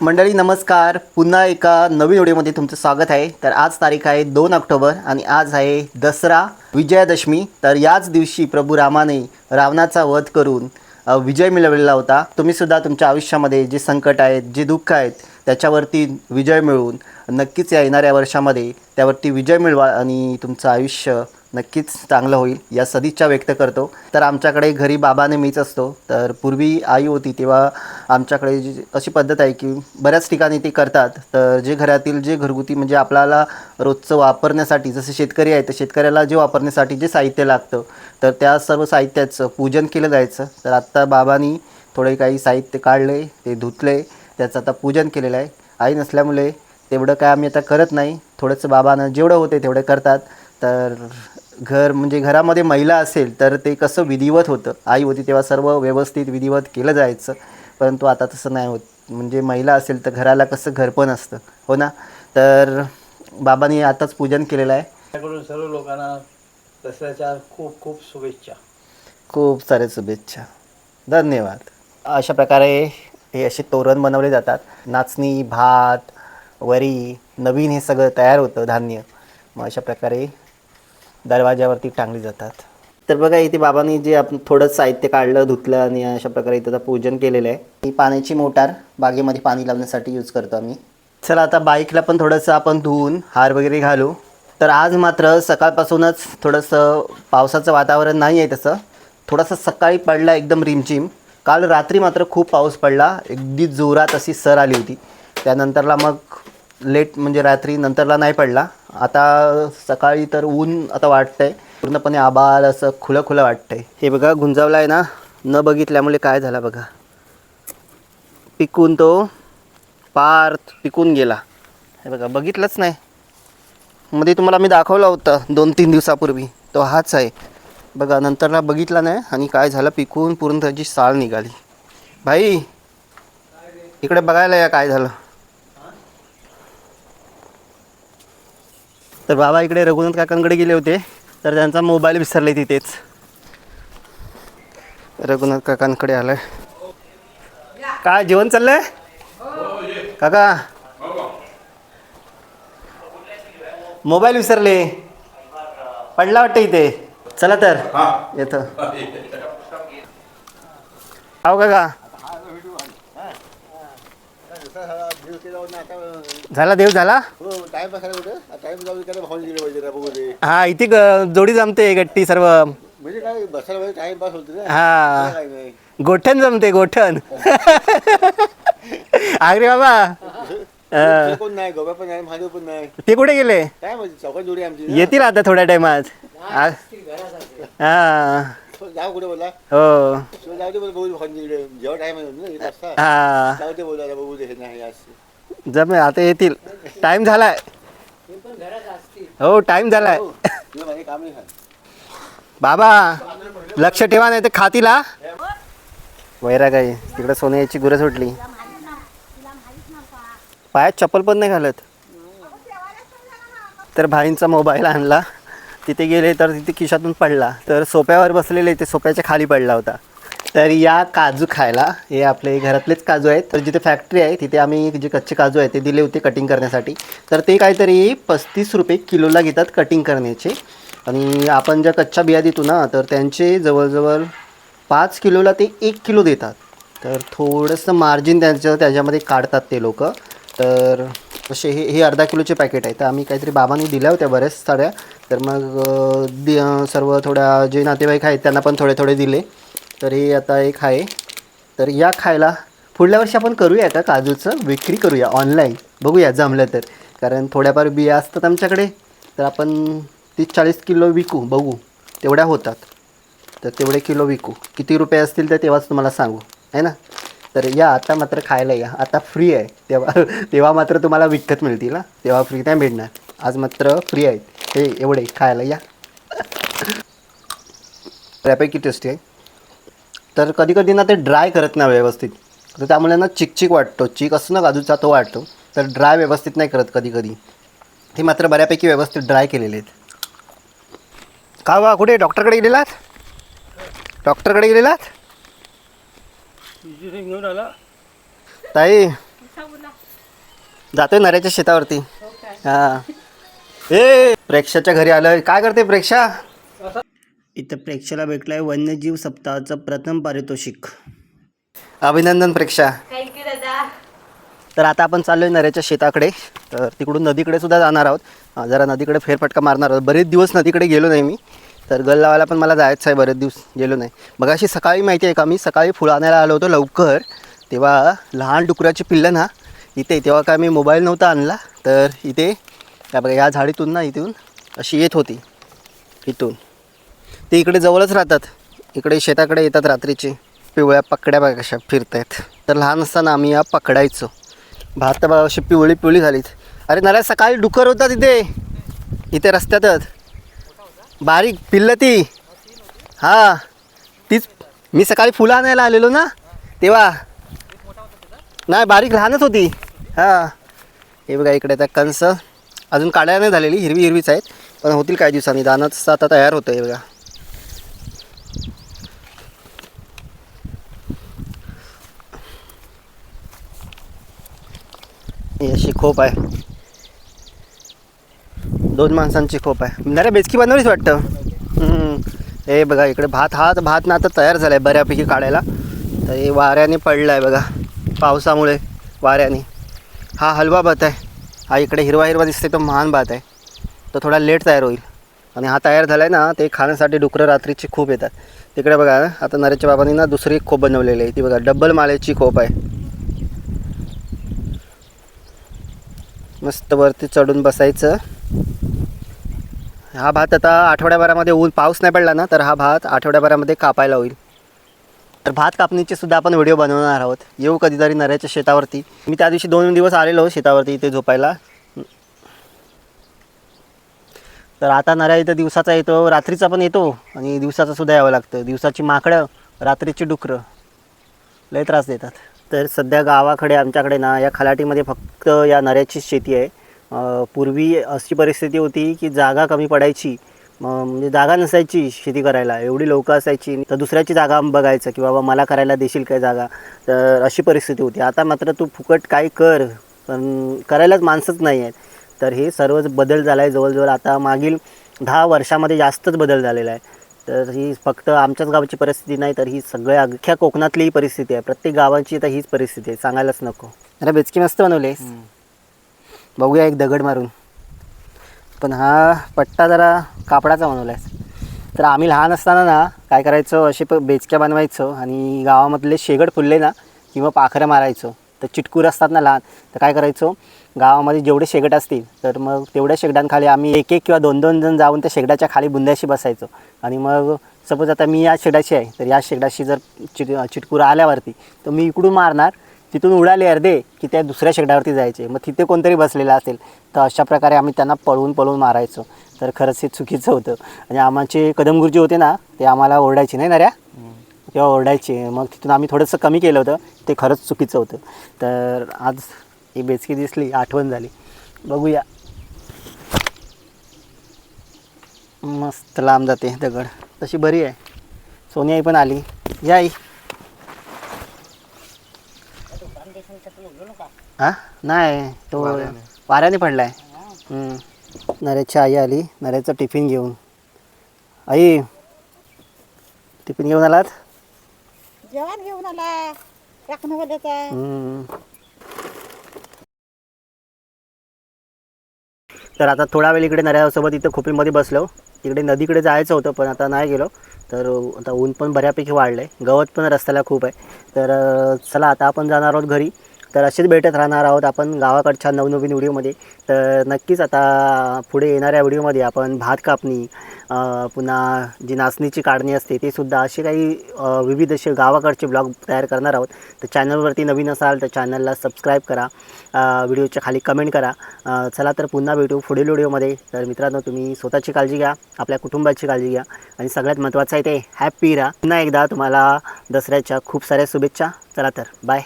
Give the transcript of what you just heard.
मंडळी नमस्कार. पुन्हा एका नवीन व्हिडिओमध्ये तुमचं स्वागत आहे. तर आज तारीख आहे दोन ऑक्टोबर आणि आज आहे दसरा विजयादशमी. तर याच दिवशी प्रभू रामाने रावणाचा वध करून विजय मिळवलेला होता. तुम्ही सुद्धा तुमच्या आयुष्यामध्ये जे संकट आहेत जे दुःख आहेत त्याच्यावरती विजय मिळवून नक्कीच या येणाऱ्या वर्षामध्ये त्यावरती विजय मिळवा आणि तुमचं आयुष्य नक्कीच चांगलं होईल या सदिच्छा व्यक्त करतो. तर आमच्याकडे घरी बाबाने मीच असतो. तर पूर्वी आई होती तेव्हा आमच्याकडे जी अशी पद्धत आहे की बऱ्याच ठिकाणी ते करतात. तर जे घरातील जे घरगुती म्हणजे आपल्याला रोजचं वापरण्यासाठी जसे शेतकरी आहे तर शेतकऱ्याला जे वापरण्यासाठी जे साहित्य लागतं तर त्या सर्व साहित्याचं पूजन केलं जायचं. तर आत्ता बाबांनी थोडे काही साहित्य काढले ते धुतले त्याचं आता पूजन केलेलं आहे. आई नसल्यामुळे तेवढं काय आम्ही आता करत नाही. थोडंसं बाबांना जेवढं होते तेवढं करतात. तर घर म्हणजे घरामध्ये महिला असेल तर ते कसं विधिवत होतं. आई होती तेव्हा सर्व व्यवस्थित विधिवत केलं जायचं. परंतु आता तसं नाही होत. म्हणजे महिला असेल तर घराला कसं घरपण असतं. हो ना? तर बाबांनी आताच पूजन केलेलं आहे. त्याकडून सर्व लोकांना दसऱ्याच्या खूप खूप शुभेच्छा. खूप सारे शुभेच्छा. धन्यवाद. अशा प्रकारे हे असे तोरण बनवले जातात. नाचणी भात वरी नवीन हे सगळं तयार होतं धान्य. मग अशा प्रकारे दरवाज्यावरती टांगली जातात. तर बघा इथे बाबांनी जे आपण थोडं साहित्य काढलं धुतलं आणि अशा प्रकारे त्याचं पूजन केलेलं आहे. ही पाण्याची मोटार बागेमध्ये पाणी लावण्यासाठी यूज करतो आम्ही. चला आता बाईकला पण थोडंसं आपण धुवून हार वगैरे घालू. तर आज मात्र सकाळपासूनच थोडंसं पावसाचं वातावरण नाही आहे तसं. थोडासा सकाळी पडला एकदम रिमझिम. काल रात्री मात्र खूप पाऊस पडला. अगदी जोरात अशी सर आली होती. त्यानंतरला मग लेट म्हणजे रात्री नंतरला नाही पडला. आता सकाळी तर ऊन आता वाटतंय. पूर्णपणे आबाल असं खुलं खुलं वाटतंय. हे बघा गुंजावला आहे ना. न बघितल्यामुळे काय झाला बघा. पिकून तो पार पिकून गेला. हे बघा बघितलंच नाही. मध्ये तुम्हाला मी दाखवलं होतं दोन तीन दिवसापूर्वी. तो हाच आहे. बघा नंतरला बघितला नाही आणि काय झालं पिकून पूर्ण त्याची साल निघाली. भाई इकडे बघायला या काय झालं. तर बाबा इकडे रघुनाथ काकांकडे गेले होते तर त्यांचा मोबाईल विसरले तिथेच. रघुनाथ काकांकडे आलाय. काय जेवण चाललंय? काका मोबाईल विसरले. पडला वाटतं इथे. चला तर. येतं. आहो काका. झाला देव झाला? हो हा इथे जोडी जमते गट्टी सर्व. म्हणजे हा. गोठण जमते गोठण. आगरे बाबा. कोण नाही गोबा पण नाही महादेव पण नाही. ते कुठे गेले? काय माहिती चौकात जोडी आमची. येतील आता थोड्या टायमात आ- हा हो, जाऊ कुठे बोला हो शिवाय जाऊ दे बोल बघू भाऊन गेले जेव्हा टाइम आहे ना येत असता हा जाऊ दे बोला बघू दे हे नाही आज जमे आता येतील टाइम झालाय हो टाइम झालाय हो, तुला माझे काम नाही आहे. बाबा लक्ष ठेवा नाही तर खातीला वैरा काय तिकडे सोन्याची गुरं सुटली पायात चप्पल पण नाही घालत तर भाईंचा मोबाईल आणला तिथे गेले तर तिथे खिशातून पडला. तर सोप्यावर बसलेले ते सोप्याच्या खाली पडला होता. तर या काजू खायला हे आपले घरातलेच काजू आहेत. तर जिथे फॅक्टरी आहे तिथे आम्ही जे कच्चे काजू आहेत ते दिले होते कटिंग करण्यासाठी. तर ते काहीतरी पस्तीस रुपये किलोला घेतात कटिंग करण्याचे. आणि आपण ज्या कच्च्या बिया देतो ना तर त्यांचे जवळजवळ पाच किलोला ते एक किलो देतात. तर थोडंसं मार्जिन त्यांचं त्याच्यामध्ये काढतात ते लोक. तर असे हे हे अर्धा किलोचे पॅकेट आहे. तर आम्ही काहीतरी बाबांनी दिल्या होत्या बऱ्याच साड्या तर मग दि सर्व थोड्या जे नातेवाईक आहेत त्यांना पण थोडे थोडे दिले. तर हे आता एक आहे. तर या खायला पुढल्या वर्षी आपण करूया का काजूचं? विक्री करूया ऑनलाईन बघूया जमलं तर. कारण थोड्याफार बिया असतात आमच्याकडे. तर आपण तीस चाळीस किलो विकू बघू. तेवढ्या होतात. तर तेवढे किलो विकू. किती रुपये असतील तर तेव्हाच तुम्हाला सांगू. आहे ना? तर या आता मात्र खायला या. आता फ्री आहे. तेव्हा तेव्हा मात्र तुम्हाला विकत मिळतील ना तेव्हा फ्री नाही मिळणार. आज मात्र फ्री आहेत. हे एवढे खायला या. त्यापैकी टेस्टी आहे. तर कधी कधी ना ते ड्राय करत नाही व्यवस्थित. तर त्यामुळे ना चिकचिक वाटतो. चिक असतो ना काजूचा तो वाटतो. तर ड्राय व्यवस्थित नाही करत कधी कधी हे मात्र बऱ्यापैकी व्यवस्थित ड्राय केलेले आहेत. का बा कुठे डॉक्टरकडे गेलेलात? डॉक्टरकडे गेलेलात? घेऊन आला. ताई. जातोय नऱ्याच्या शेतावरती. हा. ए प्रेक्षाच्या घरी आलोय. काय करते प्रेक्षा? इथं प्रेक्षाला भेटलंय वन्यजीव सप्ताहाचं प्रथम पारितोषिक. अभिनंदन प्रेक्षा. थँक्यू दादा. तर आता आपण चाललोय नऱ्याच्या शेताकडे. तर तिकडून नदीकडे सुद्धा जाणार आहोत. अं, जरा नदीकडे फेरफटका मारणार आहोत. बरेच दिवस नदीकडे गेलो नाही मी. तर गल लावायला पण मला जायचं आहे बरेच दिवस गेलो नाही. मग अशी सकाळी माहिती आहे का मी? सकाळी फुलं आणायला आलो होतो लवकर. तेव्हा लहान डुकराची पिल्लं ना इथे तेव्हा काय मी मोबाईल नव्हता आणला. तर इथे काय बघा या झाडीतून ना इथून अशी येत होती इथून. ते इकडे जवळच राहतात. इकडे शेताकडे येतात रात्रीचे. पिवळ्या पकड्या बघा कशा फिरतायत. तर लहान असताना आम्ही या पकडायचो. भात तर बघा अशी पिवळी पिवळी झालीत. अरे नाही सकाळी डुकर होता तिथे. इथे रस्त्यातच. बारीक पिल्ल ती. हां. तीच मी सकाळी फुलं आणायला आलेलो ना तेव्हा. नाही बारीक लहानच होती. हां. हे बघा इकडे आता कंस अजून काढायला नाही झालेली हिरवी हिरवीच आहेत. पण होतील काही दिवसांनी. दानाचं आता तयार होतं आहे बघा अशी खोप आहे. दोन माणसांची खोप आहे. नाही बेचकी बनवलीच वाटतं? हे बघा इकडे भात हा तर भात ना आता तयार झाला आहे बऱ्यापैकी काढायला. तर हे वाऱ्याने पडला आहे बघा पावसामुळे वाऱ्याने. हा हलवा भात आहे. हा इकडे हिरवा हिरवा दिसते तो महान भात आहे. तो थोडा लेट तयार होईल. आणि हा तयार झाला आहे ना ते खाण्यासाठी डुकरं रात्रीची खूप येतात. तिकडे बघा आता नरेच्या बाबांनी ना दुसरी खोप बनवलेली आहे. ती बघा डब्बल मालेची खोप आहे. मस्त वरती चढून बसायचं. हा भात आता आठवड्याभरामध्ये ऊन पाऊस नाही पडला ना तर हा भात आठवड्याभरामध्ये कापायला होईल. तर भात कापणीचे सुद्धा आपण व्हिडिओ बनवणार आहोत. येऊ कधीतरी नऱ्याच्या शेतावरती. मी त्या दिवशी दोन दिवस आलेलो शेतावरती इथे झोपायला. तर आता नऱ्या इथं दिवसाचा येतो रात्रीचा पण येतो आणि दिवसाचा सुद्धा यावं लागतं. दिवसाची माकडं रात्रीची डुकरं. लय त्रास देतात. तर सध्या गावाकडे आमच्याकडे ना या खलाटीमध्ये फक्त या नऱ्याचीच शेती आहे. पूर्वी अशी परिस्थिती होती की जागा कमी पडायची. म्हणजे जागा नसायची शेती करायला. एवढी लोकं असायची. तर दुसऱ्याची जागा बघायचं की बाबा मला करायला देशील काय जागा? तर अशी परिस्थिती होती. आता मात्र तू फुकट काय कर. पण करायलाच माणसंच नाही आहेत. तर हे सर्वच बदल झाला आहे जवळजवळ. आता मागील दहा वर्षामध्ये जास्तच बदल झालेला आहे. तर ही फक्त आमच्याच गावाची परिस्थिती नाही तर ही सगळ्या अख्ख्या कोकणातली ही परिस्थिती आहे. प्रत्येक गावाची तर हीच परिस्थिती आहे. सांगायलाच नको. अरे बेचकी मस्त बनवलेस बघूया एक दगड मारून. पण हा पट्टा जरा कापडाचा बनवला आहे तर आम्ही लहान असताना ना काय करायचो असे प बेचक्या बनवायचो आणि गावामधले शेगड फुलले ना किंवा पाखरं मारायचो. तर चिटकूर असतात ना लहान तर काय करायचो गावामध्ये जेवढे शेगट असतील तर मग तेवढ्या शेगडांखाली आम्ही एक एक किंवा दोन दोन जण जाऊन त्या शेगडाच्या खाली बुंद्याशी बसायचो. आणि मग सपोज आता मी या शेगडाची आहे तर या शेगडाशी जर चिट चिटकूर आल्यावरती तर मी इकडून मारणार तिथून उडाले अर्धे की त्या दुसऱ्या शेगडावरती जायचे. मग तिथे कोणतरी बसलेला असेल तर अशा प्रकारे आम्ही त्यांना पळवून पळवून मारायचो. तर खरंच हे चुकीचं होतं. आणि आमचे कदम गुरुजी होते ना ते आम्हाला ओरडायचे नाही ना ऱ्या तेव्हा ओरडायचे. मग तिथून आम्ही थोडंसं कमी केलं होतं ते खरंच चुकीचं होतं. तर आज ही बेचकी दिसली आठवण झाली. बघूया. मस्त लांब जाते दगड. तशी बरी आहे. सोनियाई पण आली. या आई. हा? नाही तो वाऱ्याने. पडलाय. हम्म. नऱ्याची आई आली. नऱ्याचा टिफिन घेऊन. आई टिफिन घेऊन आलात? जेवण घेऊन आला. राखणवाल्याचा. हम्म. तर आता थोडा वेळ इकडे नऱ्यासोबत इथं खोपीमध्ये बसलो. इकडे नदीकडे जायचं होतं पण आता नाही गेलो. तर आता ऊन पण बऱ्यापैकी वाढलं आहे गवत पण रस्त्याला खूप आहे. तर अं, चला आता आपण जाणार आहोत घरी. तर असेच भेटत राहणार आहोत आपण गावाकडच्या नवनवीन व्हिडिओमध्ये. तर नक्कीच आता पुढे येणाऱ्या व्हिडिओमध्ये आपण भात कापणी पुन्हा जी नाचणीची काढणी असते ते सुद्धा असे काही विविध असे गावाकडचे ब्लॉग तयार करणार आहोत. तर चॅनलवरती नवीन असाल तर चॅनलला सबस्क्राईब करा व्हिडिओच्या खाली कमेंट करा. चला तर पुन्हा भेटू पुढील व्हिडिओमध्ये. तर मित्रांनो तुम्ही स्वतःची काळजी घ्या आपल्या कुटुंबाची काळजी घ्या आणि सगळ्यात महत्त्वाचं आहे ते हॅपी राहा. पुन्हा एकदा तुम्हाला दसऱ्याच्या खूप साऱ्या शुभेच्छा. चला तर बाय.